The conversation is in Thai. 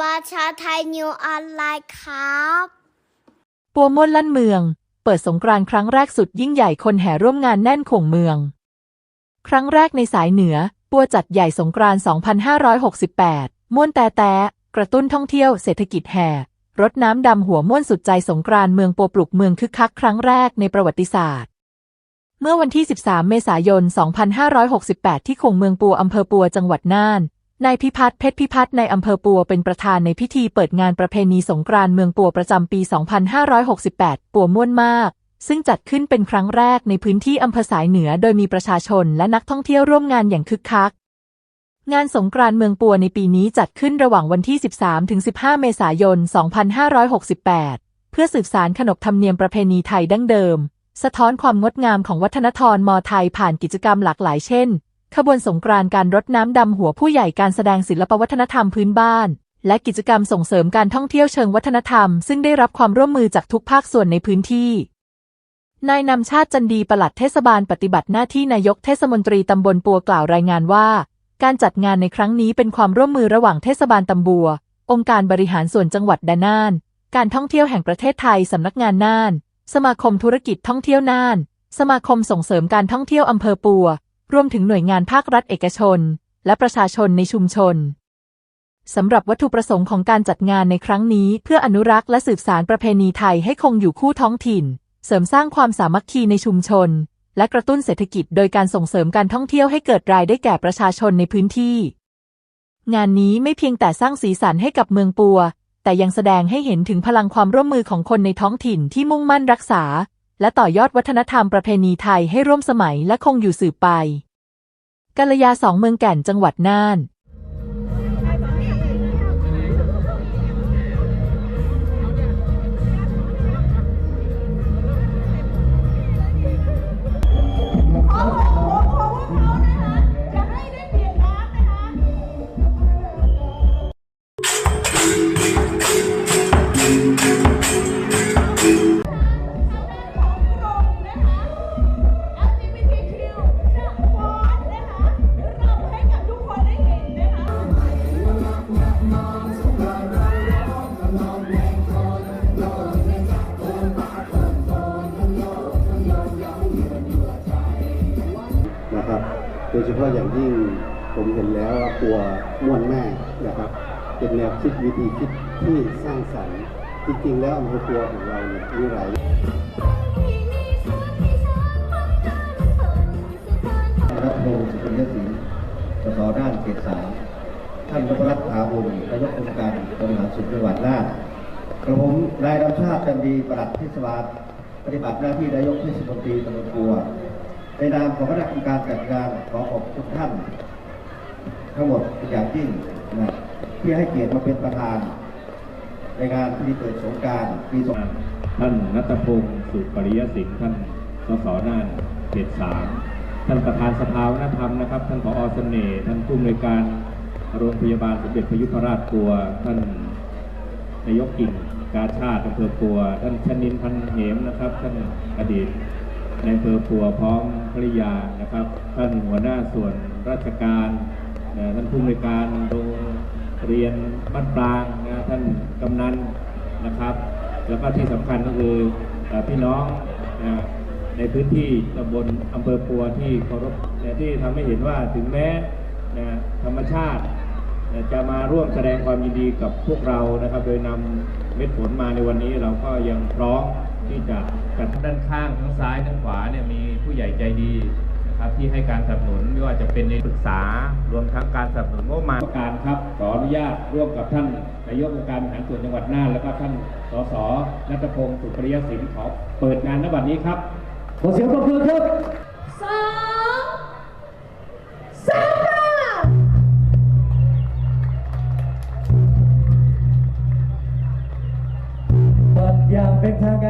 ประชาไทยนิวออนไลน์ครับ ปัวม่วนลั่นเมือง เปิดสงกรานต์ครั้งแรกสุดยิ่งใหญ่คนแห่ร่วมงานแน่นข่งเมือง ครั้งแรกในสายเหนือ ปัวจัดใหญ่สงกรานต์2568 ม่วนแต่แต่กระตุ้นท่องเที่ยวเศรษฐกิจแห่รถน้ำดำหัวม่วนสุดใจสงกรานต์เมืองปัวปลุกเมืองคึกคักครั้งแรกในประวัติศาสตร์ เมื่อวันที่ 13 เมษายน 2568 ที่คงเมืองปัวอำเภอปัวจังหวัดน่าน นายพิพัฒน์เพชรพิพัฒน์ในอำเภอปัวเป็นประธานในพิธีเปิดงานประเพณีสงกรานต์เมืองปัวประจำปี 2568 ปัวม่วนมาก ซึ่งจัดขึ้นเป็นครั้งแรกในพื้นที่อำเภอสายเหนือโดยมีประชาชนและนักท่องเที่ยวร่วมงานอย่างคึกคัก งานสงกรานต์เมืองปัวในปีนี้จัดขึ้นระหว่างวันที่ 13-15 เมษายน 2568 เพื่อสืบสารขนบธรรมเนียมประเพณีไทยดั้งเดิม สะท้อนความงดงามของวัฒนธรรมมอไทยผ่านกิจกรรมหลากหลายเช่น ขบวนสงกรานต์การรดน้ำดำหัวผู้ใหญ่การแสดงศิลปวัฒนธรรมพื้นบ้าน และกิจกรรมส่งเสริมการท่องเที่ยวเชิงวัฒนธรรม ซึ่งได้รับความร่วมมือจากทุกภาคส่วนในพื้นที่ นายนำชาติจันดีปลัดเทศบาลปฏิบัติหน้าที่นายกเทศมนตรีตำบลปัวกล่าวรายงานว่า การจัดงานในครั้งนี้เป็นความร่วมมือระหว่างเทศบาลตำบัว องค์การบริหารส่วนจังหวัดดาน่าน การท่องเที่ยวแห่งประเทศไทยสำนักงานน่าน สมาคมธุรกิจท่องเที่ยวน่าน สมาคมส่งเสริมการท่องเที่ยวอำเภอปัว รวมถึงหน่วยงานภาครัฐเอกชน และประชาชนในชุมชนสำหรับวัตถุประสงค์ของการจัดงานในครั้งนี้ เพื่ออนุรักษ์และสืบสารประเพณีไทยให้คงอยู่คู่ท้องถิ่น เสริมสร้างความสามัคคีในชุมชน และกระตุ้นเศรษฐกิจโดยการส่งเสริมการท่องเที่ยวให้เกิดรายได้แก่ประชาชนในพื้นที่ งานนี้ไม่เพียงแต่สร้างสีสันให้กับเมืองปัว แต่ยังแสดงให้เห็นถึงพลังความร่วมมือของคนในท้องถิ่นที่มุ่งมั่นรักษา และต่อยอดวัฒนธรรมประเพณีไทยให้ร่วมสมัยและคงอยู่สืบไปกัลยาสองเมืองแก่นจังหวัดน่าน โดยเฉพาะอย่างยิ่งผมเห็นแล้วว่ากลัวม่วนแม่นะครับเป็นแนวคิดวิธีคิดที่สร้างสรรค์จริงๆแล้วอำเภอปัวของเราเนี่ยมีหลายรัฐพงศ์สุพรรณสิงห์สสด้านเขตสามท่านนพรัตน์ถาวรนายกองค์การบริหารส่วนจังหวัดน่านกระผมนายดำชาติจันดีปลัดเทศบาลปฏิบัติหน้าที่นายกเทศมนตรีตำบลปัว ในนามของคณะกรรมการจัดงานขอขอบคุณท่าน ทั้งหมดอย่างยิ่งนะที่ให้เกียรติมาเป็นประธาน ในงานพิธีเปิดสงการปีสองท่านนัตพงศ์สุปริยสิงห์ท่านสสน่านเขตสามท่านประธานสภาวัฒนธรรมนะครับ ท่านผอเสน่ห์ท่านผู้อำนวยการโรงพยาบาลสมเด็จพระยุพราชปัว ท่านนายกกิ่งกาชาติอำเภอปัว ท่านชนินพันเหมนะครับ ท่านอดีต ในอำเภอปัวพร้อมภริยานะครับท่านหัวหน้าส่วนราชการนะท่านผู้อำนวยการโรงเรียนบ้านปรางนะท่านกำนันนะครับ แล้วก็ที่สำคัญก็คือพี่น้องนะในพื้นที่ตำบลอำเภอปัวที่เคารพนะที่ทำให้เห็นว่าถึงแม้นะธรรมชาตินะจะมาร่วมแสดงความยินดีกับพวกเรานะครับ โดยนำเม็ดฝนมาในวันนี้เราก็ยังพร้อม ที่จะจัดด้านข้างทั้งซ้ายทั้งขวาเนี่ยมีผู้ใหญ่ใจดีนะครับที่ให้การสนับสนุนไม่ว่าจะเป็นในปรึกษารวมทั้งการสนับสนุนงบประมาณการครับขออนุญาตร่วมกับท่านนายกองค์การบริหารส่วนจังหวัดน่านแล้วก็ท่านสสนัทพงศ์สุปริยสินขอเปิดงานณบัดนี้ครับขอเสียงปรบมือครับสองสามเปิดอย่างเป็นทางการ